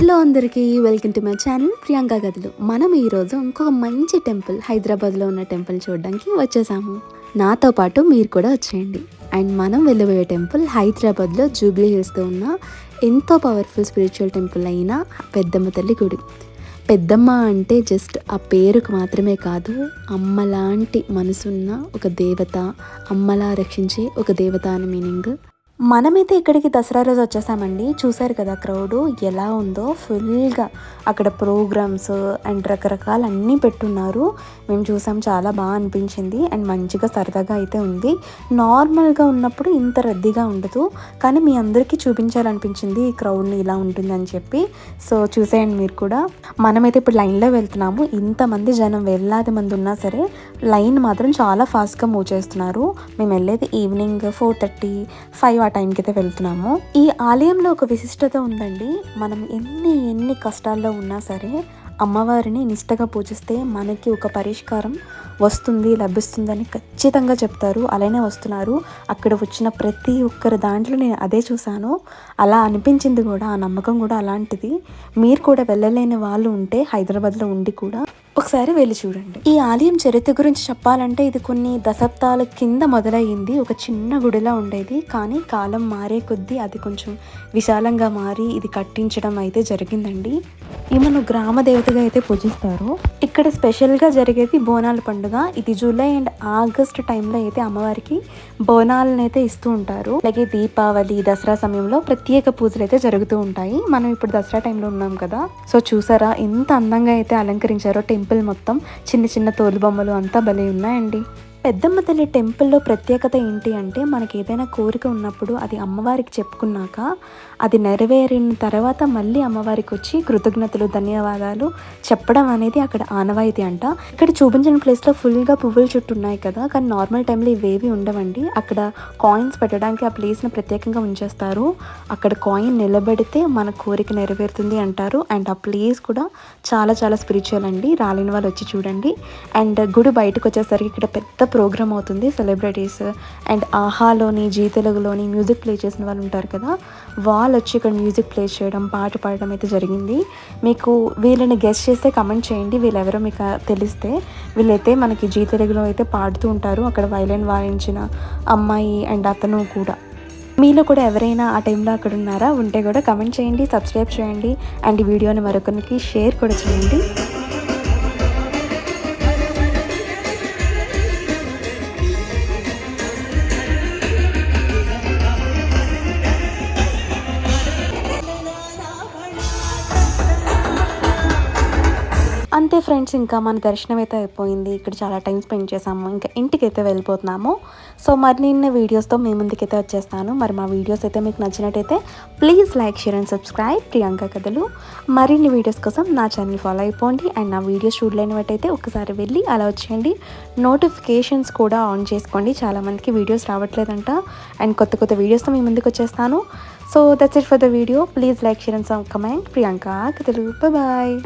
అందరికీ welcome to my channel Priyanka గదులు. మనం ఈరోజు ఇంకొక మంచి టెంపుల్ హైదరాబాద్లో ఉన్న టెంపుల్ చూడడానికి వచ్చేసాము. నాతో పాటు మీరు కూడా వచ్చేయండి. అండ్ మనం వెళ్ళబోయే టెంపుల్ హైదరాబాద్లో జూబ్లీ హిల్స్తో ఉన్న ఎంతో పవర్ఫుల్ స్పిరిచువల్ టెంపుల్ అయిన పెద్దమ్మ తల్లి గుడి. పెద్దమ్మ అంటే జస్ట్ ఆ పేరుకు మాత్రమే కాదు అమ్మలాంటి మనసున్న ఒక దేవత అమ్మలా రక్షించే ఒక దేవత అని మీనింగ్. మనమైతే ఇక్కడికి దసరా రోజు వచ్చేసామండి. చూసారు కదా క్రౌడ్ ఎలా ఉందో. ఫుల్గా అక్కడ ప్రోగ్రామ్స్ అండ్ రకరకాల అన్నీ పెట్టున్నారు. మేము చూసాం చాలా బాగా అనిపించింది. అండ్ మంచిగా సరదాగా అయితే ఉంది. నార్మల్గా ఉన్నప్పుడు ఇంత రద్దీగా ఉండదు. కానీ మీ అందరికీ చూపించాలనిపించింది ఈ క్రౌడ్ని ఇలా ఉంటుందని చెప్పి. సో చూసేయండి మీరు కూడా. మనమైతే ఇప్పుడు లైన్లో వెళ్తున్నాము. ఇంతమంది జనం వేలాది మంది ఉన్నా సరే లైన్ మాత్రం చాలా ఫాస్ట్గా మూవ్ చేస్తున్నారు. మేము వెళ్ళేది ఈవినింగ్ ఫోర్ థర్టీ ఫైవ్ ఆ టైంకి అయితే వెళ్తున్నాము. ఈ ఆలయంలో ఒక విశిష్టత ఉందండి. మనం ఎన్ని ఎన్ని కష్టాల్లో ఉన్నా సరే అమ్మవారిని నిష్టగా పూజిస్తే మనకి ఒక పరిష్కారం వస్తుంది లభిస్తుందని ఖచ్చితంగా చెప్తారు. అలానే వస్తున్నారు. అక్కడ వచ్చిన ప్రతి ఒక్కరి దాంట్లో నేను అదే చూశాను. అలా అనిపించింది కూడా ఆ నమ్మకం కూడా అలాంటిది. మీరు కూడా వెళ్ళలేని వాళ్ళు ఉంటే హైదరాబాద్లో ఉండి కూడా ఒకసారి వెళ్ళి చూడండి. ఈ ఆలయం చరిత్ర గురించి చెప్పాలంటే ఇది కొన్ని దశాబ్దాల కింద మొదలయ్యింది. ఒక చిన్న గుడిలా ఉండేది. కానీ కాలం మారే కొద్దీ అది కొంచెం విశాలంగా మారి ఇది కట్టించడం అయితే జరిగిందండి. ఈమెను గ్రామ దేవతగా అయితే పూజిస్తారు. ఇక్కడ స్పెషల్గా జరిగేది బోనాల పండుగ. ఇది జూలై అండ్ ఆగస్ట్ టైంలో అయితే అమ్మవారికి బోనాలను అయితే ఇస్తూ ఉంటారు. అలాగే దీపావళి దసరా సమయంలో ప్రత్యేక పూజలు అయితే జరుగుతూ ఉంటాయి. మనం ఇప్పుడు దసరా టైంలో ఉన్నాం కదా. సో చూసారా ఎంత అందంగా అయితే అలంకరించారో టెంపుల్ మొత్తం. చిన్న చిన్న తోలు బొమ్మలు అంతా భలే ఉన్నాయండి. పెద్దమ్మ తల్లి టెంపుల్లో ప్రత్యేకత ఏంటి అంటే మనకి ఏదైనా కోరిక ఉన్నప్పుడు అది అమ్మవారికి చెప్పుకున్నాక అది నెరవేరిన తర్వాత మళ్ళీ అమ్మవారికి వచ్చి కృతజ్ఞతలు ధన్యవాదాలు చెప్పడం అనేది అక్కడ ఆనవాయితీ అంట. ఇక్కడ చూపించిన ప్లేస్లో ఫుల్గా పువ్వులు చుట్టూ ఉన్నాయి కదా కానీ నార్మల్ టైంలో ఇవేవి ఉండవండి. అక్కడ కాయిన్స్ పెట్టడానికి ఆ ప్లేస్ని ప్రత్యేకంగా ఉంచేస్తారు. అక్కడ కాయిన్ నిలబెడితే మన కోరిక నెరవేరుతుంది అంటారు. అండ్ ఆ ప్లేస్ కూడా చాలా చాలా స్పిరిచువల్ అండి. రాలేని వాళ్ళు వచ్చి చూడండి. అండ్ గుడి బయటకు వచ్చేసరికి ఇక్కడ పెద్ద ప్రోగ్రామ్ అవుతుంది సెలబ్రిటీస్ అండ్ ఆహాలోని జీ తెలుగులోని మ్యూజిక్ ప్లే చేసిన వాళ్ళు ఉంటారు కదా వాళ్ళు వచ్చి ఇక్కడ మ్యూజిక్ ప్లే చేయడం పాట పాడడం అయితే జరిగింది. మీకు వీళ్ళని గెస్ట్ చేస్తే కమెంట్ చేయండి వీళ్ళెవరో మీకు తెలిస్తే. వీళ్ళైతే మనకి జీ తెలుగులో అయితే పాడుతూ ఉంటారు అక్కడ వైలెన్ వాయించిన అమ్మాయి అండ్ అతను కూడా. మీలో కూడా ఎవరైనా ఆ టైంలో అక్కడ ఉన్నారా ఉంటే కూడా కమెంట్ చేయండి సబ్స్క్రైబ్ చేయండి అండ్ ఈ వీడియోని మరొకరికి షేర్ కూడా చేయండి. ఫ్రెండ్స్ ఇంకా మన దర్శనం అయితే అయిపోయింది. ఇక్కడ చాలా టైం స్పెండ్ చేసాము ఇంకా ఇంటికి అయితే వెళ్ళిపోతున్నాము. సో మరి నిన్న వీడియోస్తో మీ ముందుకైతే వచ్చేస్తాను. మరి మా వీడియోస్ అయితే మీకు నచ్చినట్టయితే please like share and subscribe Priyanka కథలు మరిన్ని వీడియోస్ కోసం నా ఛానల్ ఫాలో అయిపోండి. అండ్ నా వీడియోస్ చూడలేనివట్టయితే ఒకసారి వెళ్ళి అలా వచ్చేయండి. నోటిఫికేషన్స్ కూడా ఆన్ చేసుకోండి. చాలామందికి వీడియోస్ రావట్లేదంట. అండ్ కొత్త కొత్త వీడియోస్తో మీ ముందుకు వచ్చేస్తాను. So that's it for the video please like share and some comment Priyanka కథలు బాయ్